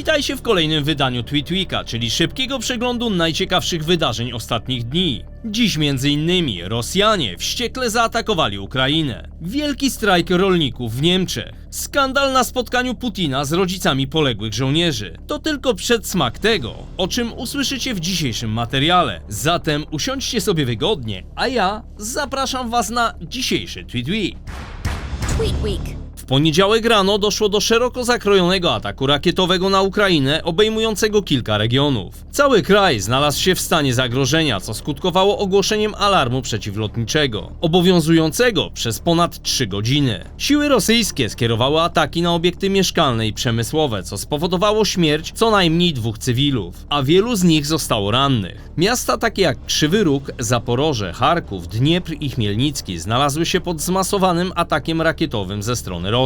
Witajcie w kolejnym wydaniu Tweet Weeka, czyli szybkiego przeglądu najciekawszych wydarzeń ostatnich dni. Dziś innymi Rosjanie wściekle zaatakowali Ukrainę. Wielki strajk rolników w Niemczech. Skandal na spotkaniu Putina z rodzicami poległych żołnierzy. To tylko przedsmak tego, o czym usłyszycie w dzisiejszym materiale. Zatem usiądźcie sobie wygodnie, a ja zapraszam was na dzisiejszy. Tweet Week. Poniedziałek rano doszło do szeroko zakrojonego ataku rakietowego na Ukrainę, obejmującego kilka regionów. Cały kraj znalazł się w stanie zagrożenia, co skutkowało ogłoszeniem alarmu przeciwlotniczego, obowiązującego przez ponad 3 godziny. Siły rosyjskie skierowały ataki na obiekty mieszkalne i przemysłowe, co spowodowało śmierć co najmniej dwóch cywilów, a wielu z nich zostało rannych. Miasta takie jak Krzywy Róg, Zaporoże, Charków, Dniepr i Chmielnicki znalazły się pod zmasowanym atakiem rakietowym ze strony Rosji,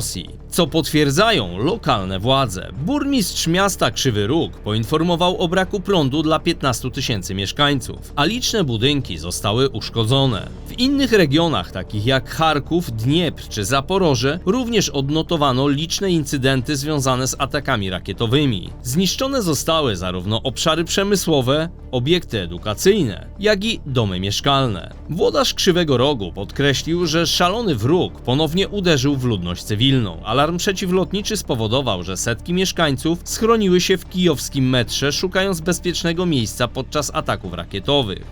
co potwierdzają lokalne władze. Burmistrz miasta Krzywy Róg poinformował o braku prądu dla 15 tysięcy mieszkańców, a liczne budynki zostały uszkodzone. W innych regionach, takich jak Charków, Dniepr czy Zaporoże, również odnotowano liczne incydenty związane z atakami rakietowymi. Zniszczone zostały zarówno obszary przemysłowe, obiekty edukacyjne, jak i domy mieszkalne. Włodarz Krzywego Rogu podkreślił, że szalony wróg ponownie uderzył w ludność cywilną. Alarm przeciwlotniczy spowodował, że setki mieszkańców schroniły się w kijowskim metrze, szukając bezpiecznego miejsca podczas ataków rakietowych.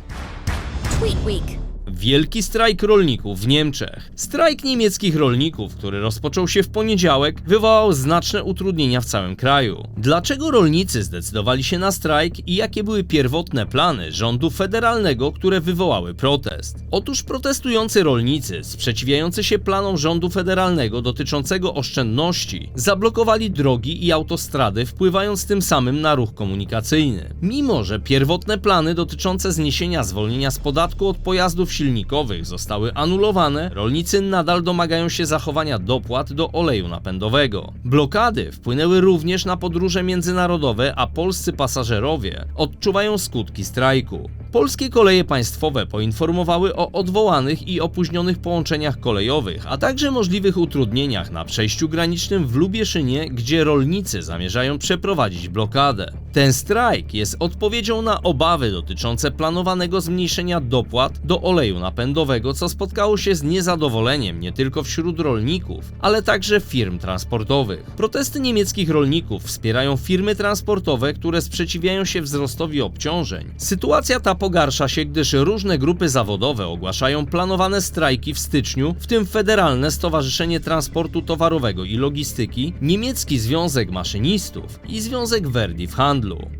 Tweet Week. Wielki strajk rolników w Niemczech. Strajk niemieckich rolników, który rozpoczął się w poniedziałek, wywołał znaczne utrudnienia w całym kraju. Dlaczego rolnicy zdecydowali się na strajk i jakie były pierwotne plany rządu federalnego, które wywołały protest? Otóż protestujący rolnicy, sprzeciwiający się planom rządu federalnego dotyczącego oszczędności, zablokowali drogi i autostrady, wpływając tym samym na ruch komunikacyjny. Mimo, że pierwotne plany dotyczące zniesienia zwolnienia z podatku od pojazdów silnikowych zostały anulowane, rolnicy nadal domagają się zachowania dopłat do oleju napędowego. Blokady wpłynęły również na podróże międzynarodowe, a polscy pasażerowie odczuwają skutki strajku. Polskie koleje państwowe poinformowały o odwołanych i opóźnionych połączeniach kolejowych, a także możliwych utrudnieniach na przejściu granicznym w Lubieszynie, gdzie rolnicy zamierzają przeprowadzić blokadę. Ten strajk jest odpowiedzią na obawy dotyczące planowanego zmniejszenia dopłat do oleju napędowego, co spotkało się z niezadowoleniem nie tylko wśród rolników, ale także firm transportowych. Protesty niemieckich rolników wspierają firmy transportowe, które sprzeciwiają się wzrostowi obciążeń. Sytuacja ta pogarsza się, gdyż różne grupy zawodowe ogłaszają planowane strajki w styczniu, w tym Federalne Stowarzyszenie Transportu Towarowego i Logistyki, Niemiecki Związek Maszynistów i Związek Verdi w handlu.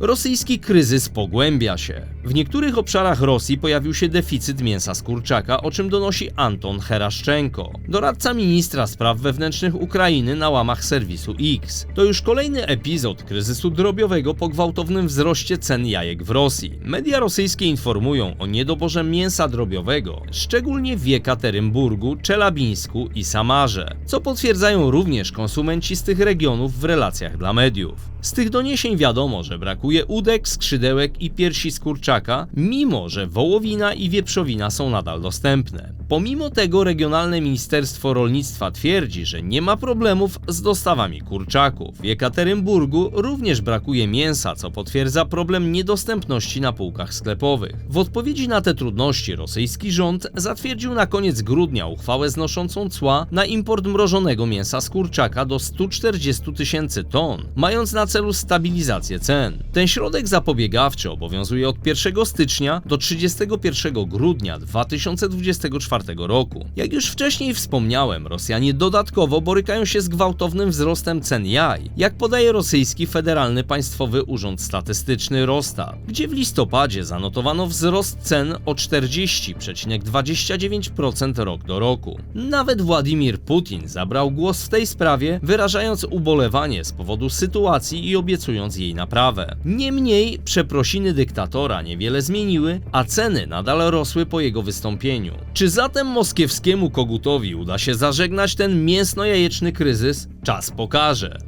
Rosyjski kryzys pogłębia się. W niektórych obszarach Rosji pojawił się deficyt mięsa z kurczaka, o czym donosi Anton Heraszczenko, doradca ministra spraw wewnętrznych Ukrainy na łamach serwisu X. To już kolejny epizod kryzysu drobiowego po gwałtownym wzroście cen jajek w Rosji. Media rosyjskie informują o niedoborze mięsa drobiowego, szczególnie w Jekaterynburgu, Czelabińsku i Samarze, co potwierdzają również konsumenci z tych regionów w relacjach dla mediów. Z tych doniesień wiadomo, że brakuje udek, skrzydełek i piersi z kurczaka, mimo że wołowina i wieprzowina są nadal dostępne. Pomimo tego regionalne Ministerstwo Rolnictwa twierdzi, że nie ma problemów z dostawami kurczaków. W Jekaterynburgu również brakuje mięsa, co potwierdza problem niedostępności na półkach sklepowych. W odpowiedzi na te trudności rosyjski rząd zatwierdził na koniec grudnia uchwałę znoszącą cła na import mrożonego mięsa z kurczaka do 140 tysięcy ton, mając na celu stabilizację cen. Ten środek zapobiegawczy obowiązuje od 1 stycznia do 31 grudnia 2024 roku. Jak już wcześniej wspomniałem, Rosjanie dodatkowo borykają się z gwałtownym wzrostem cen jaj, jak podaje rosyjski Federalny Państwowy Urząd Statystyczny Rostat, gdzie w listopadzie zanotowano wzrost cen o 40,29% rok do roku. Nawet Władimir Putin zabrał głos w tej sprawie, wyrażając ubolewanie z powodu sytuacji i obiecując jej naprawę. Niemniej przeprosiny dyktatora niewiele zmieniły, a ceny nadal rosły po jego wystąpieniu. Czy zatem moskiewskiemu kogutowi uda się zażegnać ten mięsno-jajeczny kryzys? Czas pokaże.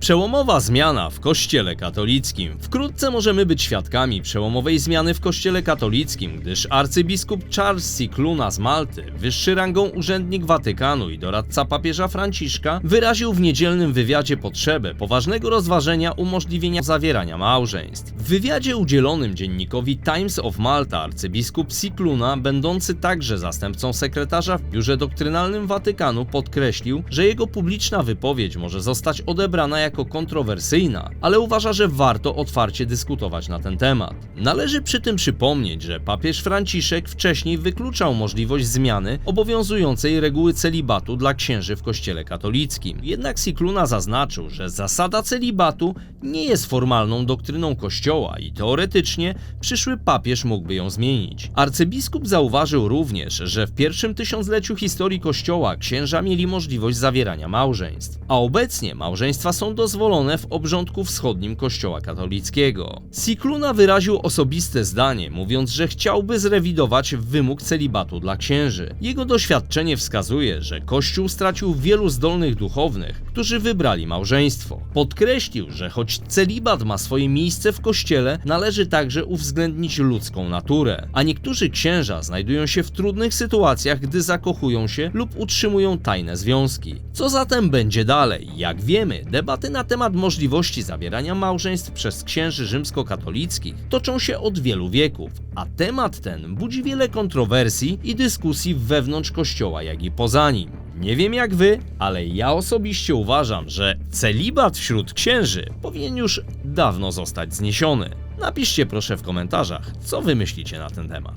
Przełomowa zmiana w Kościele katolickim. Wkrótce możemy być świadkami przełomowej zmiany w Kościele katolickim, gdyż arcybiskup Charles Cicluna z Malty, wyższy rangą urzędnik Watykanu i doradca papieża Franciszka, wyraził w niedzielnym wywiadzie potrzebę poważnego rozważenia umożliwienia zawierania małżeństw. Wywiadzie udzielonym dziennikowi Times of Malta arcybiskup Cicluna, będący także zastępcą sekretarza w biurze doktrynalnym Watykanu, podkreślił, że jego publiczna wypowiedź może zostać odebrana jako kontrowersyjna, ale uważa, że warto otwarcie dyskutować na ten temat. Należy przy tym przypomnieć, że papież Franciszek wcześniej wykluczał możliwość zmiany obowiązującej reguły celibatu dla księży w Kościele katolickim. Jednak Cicluna zaznaczył, że zasada celibatu nie jest formalną doktryną Kościoła i teoretycznie przyszły papież mógłby ją zmienić. Arcybiskup zauważył również, że w pierwszym tysiącleciu historii Kościoła księża mieli możliwość zawierania małżeństw, a obecnie małżeństwa są dozwolone w obrządku wschodnim Kościoła katolickiego. Cicluna wyraził osobiste zdanie, mówiąc, że chciałby zrewidować wymóg celibatu dla księży. Jego doświadczenie wskazuje, że Kościół stracił wielu zdolnych duchownych, którzy wybrali małżeństwo. Podkreślił, że choć celibat ma swoje miejsce w Kościele, należy także uwzględnić ludzką naturę, a niektórzy księża znajdują się w trudnych sytuacjach, gdy zakochują się lub utrzymują tajne związki. Co zatem będzie dalej? Jak wiemy, debaty na temat możliwości zawierania małżeństw przez księży rzymskokatolickich toczą się od wielu wieków, a temat ten budzi wiele kontrowersji i dyskusji wewnątrz kościoła, jak i poza nim. Nie wiem jak wy, ale ja osobiście uważam, że celibat wśród księży powinien już dawno zostać zniesiony. Napiszcie proszę w komentarzach, co wy myślicie na ten temat.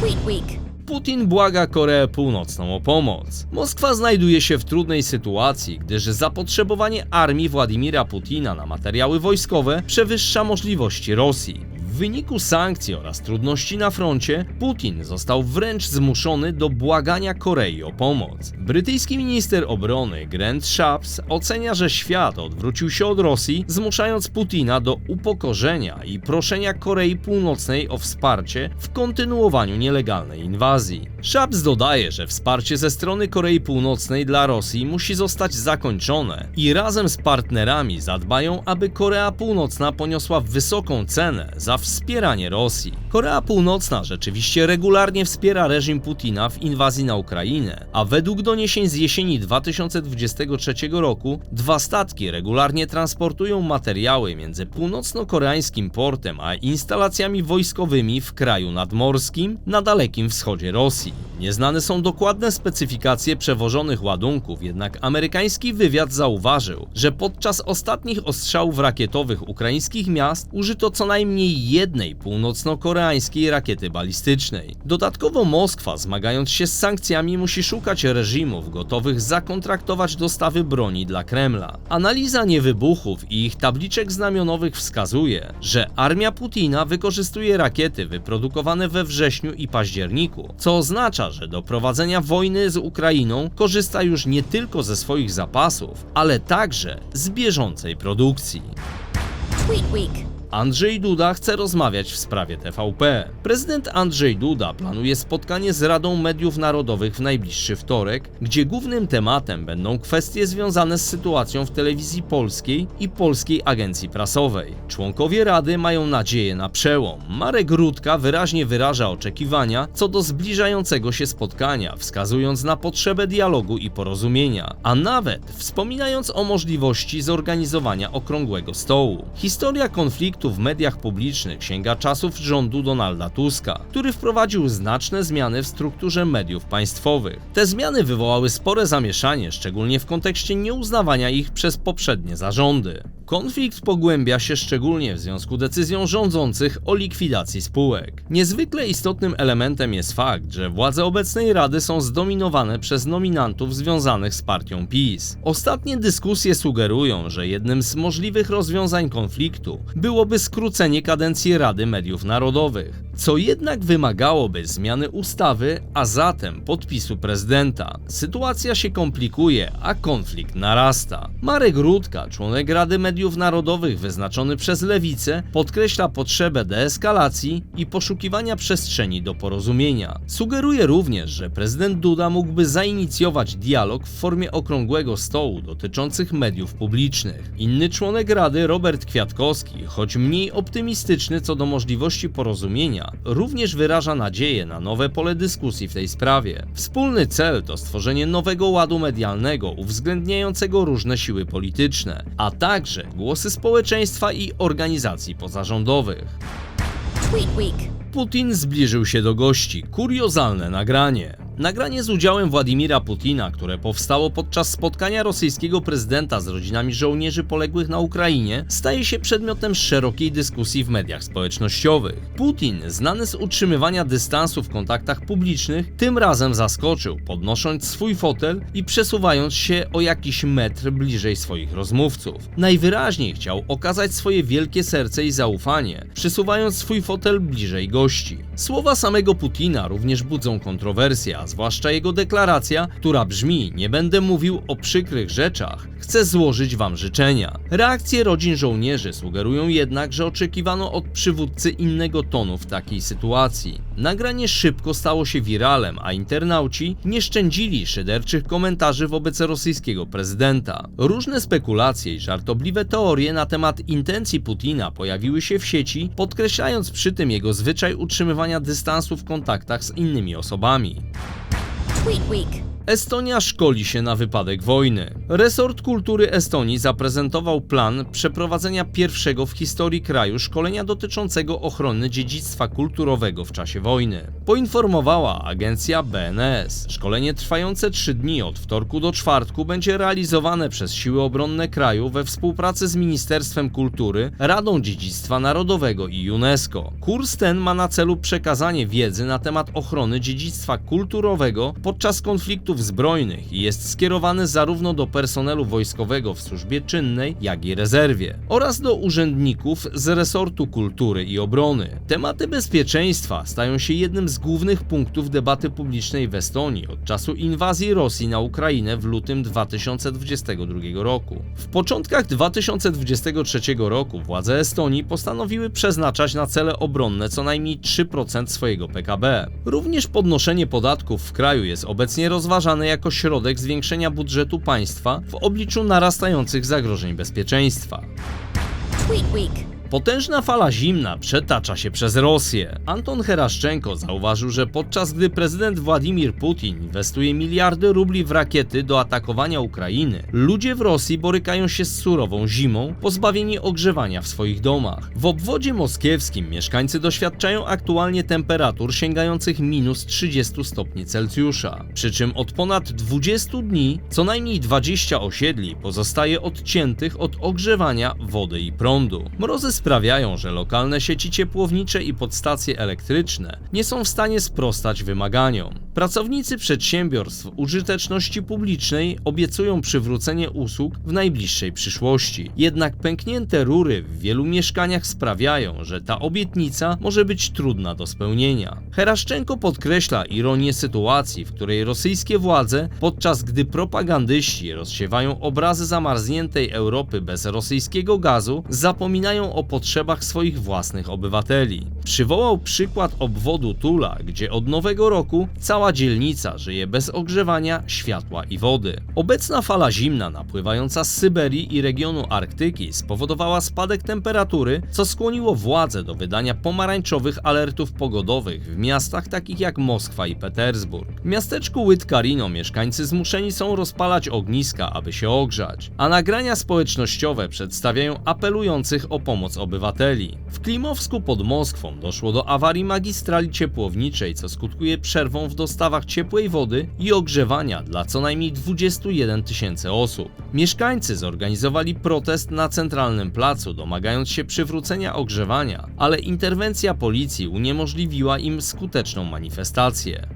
Tweet Week. Putin błaga Koreę Północną o pomoc. Moskwa znajduje się w trudnej sytuacji, gdyż zapotrzebowanie armii Władimira Putina na materiały wojskowe przewyższa możliwości Rosji. W wyniku sankcji oraz trudności na froncie, Putin został wręcz zmuszony do błagania Korei o pomoc. Brytyjski minister obrony Grant Shapps ocenia, że świat odwrócił się od Rosji, zmuszając Putina do upokorzenia i proszenia Korei Północnej o wsparcie w kontynuowaniu nielegalnej inwazji. Shapps dodaje, że wsparcie ze strony Korei Północnej dla Rosji musi zostać zakończone i razem z partnerami zadbają, aby Korea Północna poniosła wysoką cenę za wspieranie Rosji. Korea Północna rzeczywiście regularnie wspiera reżim Putina w inwazji na Ukrainę, a według doniesień z jesieni 2023 roku dwa statki regularnie transportują materiały między północno-koreańskim portem a instalacjami wojskowymi w kraju nadmorskim na dalekim wschodzie Rosji. Nieznane są dokładne specyfikacje przewożonych ładunków, jednak amerykański wywiad zauważył, że podczas ostatnich ostrzałów rakietowych ukraińskich miast użyto co najmniej jednej północno-koreańskiej rakiety balistycznej. Dodatkowo Moskwa, zmagając się z sankcjami, musi szukać reżimów gotowych zakontraktować dostawy broni dla Kremla. Analiza niewybuchów i ich tabliczek znamionowych wskazuje, że armia Putina wykorzystuje rakiety wyprodukowane we wrześniu i październiku, co oznacza, że do prowadzenia wojny z Ukrainą korzysta już nie tylko ze swoich zapasów, ale także z bieżącej produkcji. Tweet Week. Andrzej Duda chce rozmawiać w sprawie TVP. Prezydent Andrzej Duda planuje spotkanie z Radą Mediów Narodowych w najbliższy wtorek, gdzie głównym tematem będą kwestie związane z sytuacją w telewizji polskiej i Polskiej Agencji Prasowej. Członkowie Rady mają nadzieję na przełom. Marek Rutka wyraźnie wyraża oczekiwania co do zbliżającego się spotkania, wskazując na potrzebę dialogu i porozumienia, a nawet wspominając o możliwości zorganizowania okrągłego stołu. Historia konfliktu w mediach publicznych sięga czasów rządu Donalda Tuska, który wprowadził znaczne zmiany w strukturze mediów państwowych. Te zmiany wywołały spore zamieszanie, szczególnie w kontekście nieuznawania ich przez poprzednie zarządy. Konflikt pogłębia się szczególnie w związku z decyzją rządzących o likwidacji spółek. Niezwykle istotnym elementem jest fakt, że władze obecnej Rady są zdominowane przez nominantów związanych z partią PiS. Ostatnie dyskusje sugerują, że jednym z możliwych rozwiązań konfliktu byłoby skrócenie kadencji Rady Mediów Narodowych, co jednak wymagałoby zmiany ustawy, a zatem podpisu prezydenta. Sytuacja się komplikuje, a konflikt narasta. Marek Rutka, członek Rady Mediów mediów narodowych wyznaczony przez lewicę podkreśla potrzebę deeskalacji i poszukiwania przestrzeni do porozumienia. Sugeruje również, że prezydent Duda mógłby zainicjować dialog w formie okrągłego stołu dotyczących mediów publicznych. Inny członek Rady, Robert Kwiatkowski, choć mniej optymistyczny co do możliwości porozumienia, również wyraża nadzieję na nowe pole dyskusji w tej sprawie. Wspólny cel to stworzenie nowego ładu medialnego uwzględniającego różne siły polityczne, a także głosy społeczeństwa i organizacji pozarządowych. Putin zbliżył się do gości. Kuriozalne nagranie. Nagranie z udziałem Władimira Putina, które powstało podczas spotkania rosyjskiego prezydenta z rodzinami żołnierzy poległych na Ukrainie, staje się przedmiotem szerokiej dyskusji w mediach społecznościowych. Putin, znany z utrzymywania dystansu w kontaktach publicznych, tym razem zaskoczył, podnosząc swój fotel i przesuwając się o jakiś metr bliżej swoich rozmówców. Najwyraźniej chciał okazać swoje wielkie serce i zaufanie, przesuwając swój fotel bliżej gości. Słowa samego Putina również budzą kontrowersje, zwłaszcza jego deklaracja, która brzmi: Nie będę mówił o przykrych rzeczach, chcę złożyć wam życzenia. Reakcje rodzin żołnierzy sugerują jednak, że oczekiwano od przywódcy innego tonu w takiej sytuacji. Nagranie szybko stało się wiralem, a internauci nie szczędzili szyderczych komentarzy wobec rosyjskiego prezydenta. Różne spekulacje i żartobliwe teorie na temat intencji Putina pojawiły się w sieci, podkreślając przy tym jego zwyczaj utrzymywania dystansu w kontaktach z innymi osobami. Tweet Week. Estonia szkoli się na wypadek wojny. Resort Kultury Estonii zaprezentował plan przeprowadzenia pierwszego w historii kraju szkolenia dotyczącego ochrony dziedzictwa kulturowego w czasie wojny. Poinformowała agencja BNS. Szkolenie trwające 3 dni od wtorku do czwartku będzie realizowane przez siły obronne kraju we współpracy z Ministerstwem Kultury, Radą Dziedzictwa Narodowego i UNESCO. Kurs ten ma na celu przekazanie wiedzy na temat ochrony dziedzictwa kulturowego podczas konfliktów zbrojnych i jest skierowany zarówno do personelu wojskowego w służbie czynnej, jak i rezerwie oraz do urzędników z resortu kultury i obrony. Tematy bezpieczeństwa stają się jednym z głównych punktów debaty publicznej w Estonii od czasu inwazji Rosji na Ukrainę w lutym 2022 roku. W początkach 2023 roku władze Estonii postanowiły przeznaczać na cele obronne co najmniej 3% swojego PKB. Również podnoszenie podatków w kraju jest obecnie rozważane jako środek zwiększenia budżetu państwa w obliczu narastających zagrożeń bezpieczeństwa. Tweet Week. Potężna fala zimna przetacza się przez Rosję. Anton Heraszczenko zauważył, że podczas gdy prezydent Władimir Putin inwestuje miliardy rubli w rakiety do atakowania Ukrainy, ludzie w Rosji borykają się z surową zimą, pozbawieni ogrzewania w swoich domach. W obwodzie moskiewskim mieszkańcy doświadczają aktualnie temperatur sięgających minus 30 stopni Celsjusza. Przy czym od ponad 20 dni co najmniej 20 osiedli pozostaje odciętych od ogrzewania wody i prądu. Mrozy sprawiają, że lokalne sieci ciepłownicze i podstacje elektryczne nie są w stanie sprostać wymaganiom. Pracownicy przedsiębiorstw użyteczności publicznej obiecują przywrócenie usług w najbliższej przyszłości. Jednak pęknięte rury w wielu mieszkaniach sprawiają, że ta obietnica może być trudna do spełnienia. Heraszczenko podkreśla ironię sytuacji, w której rosyjskie władze, podczas gdy propagandyści rozsiewają obrazy zamarzniętej Europy bez rosyjskiego gazu, zapominają o potrzebach swoich własnych obywateli. Przywołał przykład obwodu Tula, gdzie od nowego roku cała dzielnica żyje bez ogrzewania, światła i wody. Obecna fala zimna napływająca z Syberii i regionu Arktyki spowodowała spadek temperatury, co skłoniło władze do wydania pomarańczowych alertów pogodowych w miastach takich jak Moskwa i Petersburg. W miasteczku Łydkarino mieszkańcy zmuszeni są rozpalać ogniska, aby się ogrzać, a nagrania społecznościowe przedstawiają apelujących o pomoc obywateli. W Klimowsku pod Moskwą doszło do awarii magistrali ciepłowniczej, co skutkuje przerwą w dostawach ciepłej wody i ogrzewania dla co najmniej 21 tysięcy osób. Mieszkańcy zorganizowali protest na centralnym placu, domagając się przywrócenia ogrzewania, ale interwencja policji uniemożliwiła im skuteczną manifestację.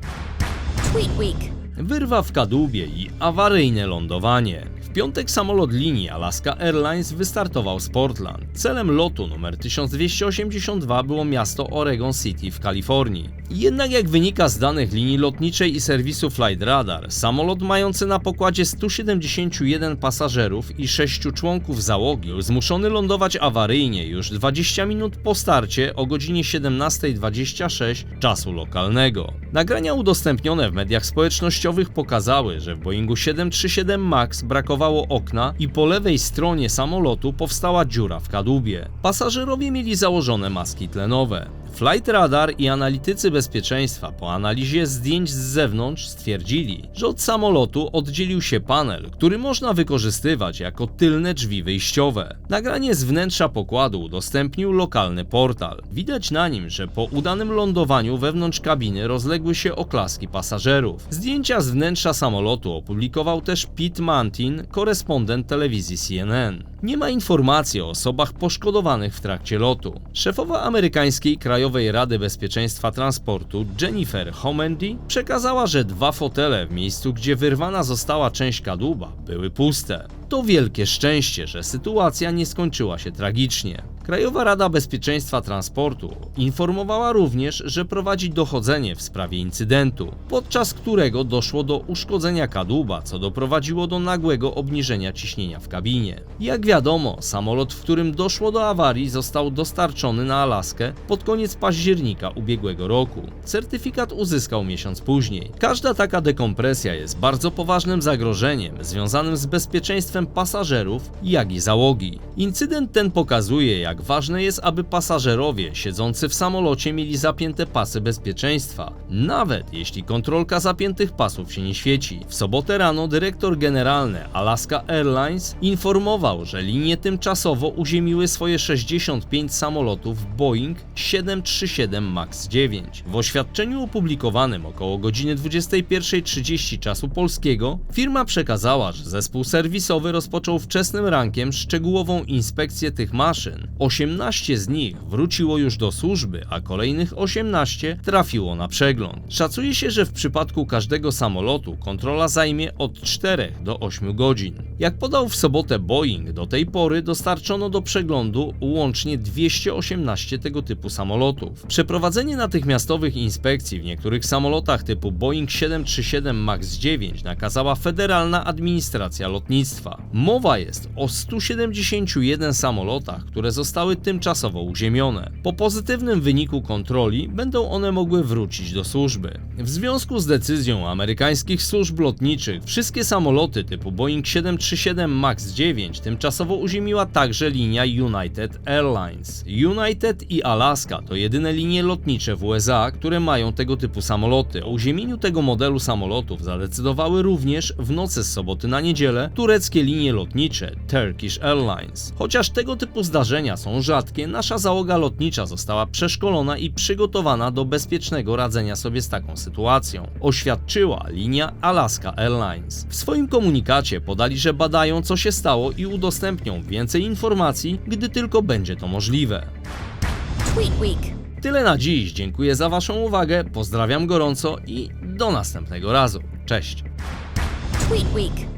Tweet Week. Wyrwa w kadłubie i awaryjne lądowanie. Piątek samolot linii Alaska Airlines wystartował z Portland. Celem lotu numer 1282 było miasto Oregon City w Kalifornii. Jednak jak wynika z danych linii lotniczej i serwisu Flight Radar, samolot mający na pokładzie 171 pasażerów i 6 członków załogi zmuszony lądować awaryjnie już 20 minut po starcie o godzinie 17.26 czasu lokalnego. Nagrania udostępnione w mediach społecznościowych pokazały, że w Boeingu 737 MAX brakowało okna i po lewej stronie samolotu powstała dziura w kadłubie. Pasażerowie mieli założone maski tlenowe. Flight Radar i analitycy bezpieczeństwa po analizie zdjęć z zewnątrz stwierdzili, że od samolotu oddzielił się panel, który można wykorzystywać jako tylne drzwi wyjściowe. Nagranie z wnętrza pokładu udostępnił lokalny portal. Widać na nim, że po udanym lądowaniu wewnątrz kabiny rozległy się oklaski pasażerów. Zdjęcia z wnętrza samolotu opublikował też Pete Mantin, korespondent telewizji CNN. Nie ma informacji o osobach poszkodowanych w trakcie lotu. Szefowa amerykańskiej Krajowej Rady Bezpieczeństwa Transportu Jennifer Homendy przekazała, że dwa fotele w miejscu, gdzie wyrwana została część kadłuba, były puste. To wielkie szczęście, że sytuacja nie skończyła się tragicznie. Krajowa Rada Bezpieczeństwa Transportu informowała również, że prowadzi dochodzenie w sprawie incydentu, podczas którego doszło do uszkodzenia kadłuba, co doprowadziło do nagłego obniżenia ciśnienia w kabinie. Jak wiadomo, samolot, w którym doszło do awarii, został dostarczony na Alaskę pod koniec października ubiegłego roku. Certyfikat uzyskał miesiąc później. Każda taka dekompresja jest bardzo poważnym zagrożeniem związanym z bezpieczeństwem pasażerów, jak i załogi. Incydent ten pokazuje, jak ważne jest, aby pasażerowie siedzący w samolocie mieli zapięte pasy bezpieczeństwa, nawet jeśli kontrolka zapiętych pasów się nie świeci. W sobotę rano dyrektor generalny Alaska Airlines informował, że linie tymczasowo uziemiły swoje 65 samolotów Boeing 737 MAX 9. W oświadczeniu opublikowanym około godziny 21.30 czasu polskiego firma przekazała, że zespół serwisowy rozpoczął wczesnym rankiem szczegółową inspekcję tych maszyn. 18 z nich wróciło już do służby, a kolejnych 18 trafiło na przegląd. Szacuje się, że w przypadku każdego samolotu kontrola zajmie od 4 do 8 godzin. Jak podał w sobotę Boeing, do tej pory dostarczono do przeglądu łącznie 218 tego typu samolotów. Przeprowadzenie natychmiastowych inspekcji w niektórych samolotach typu Boeing 737 MAX 9 nakazała Federalna Administracja Lotnictwa. Mowa jest o 171 samolotach, które zostały tymczasowo uziemione. Po pozytywnym wyniku kontroli będą one mogły wrócić do służby. W związku z decyzją amerykańskich służb lotniczych, wszystkie samoloty typu Boeing 737 MAX 9 tymczasowo uziemiła także linia United Airlines. United i Alaska to jedyne linie lotnicze w USA, które mają tego typu samoloty. O uziemieniu tego modelu samolotów zadecydowały również w nocy z soboty na niedzielę tureckie linie lotnicze Turkish Airlines. Chociaż tego typu zdarzenia są rzadkie, nasza załoga lotnicza została przeszkolona i przygotowana do bezpiecznego radzenia sobie z taką sytuacją, oświadczyła linia Alaska Airlines. W swoim komunikacie podali, że badają co się stało i udostępnią więcej informacji, gdy tylko będzie to możliwe. Tweet Week. Tyle na dziś, dziękuję za Waszą uwagę, pozdrawiam gorąco i do następnego razu. Cześć! Tweet Week.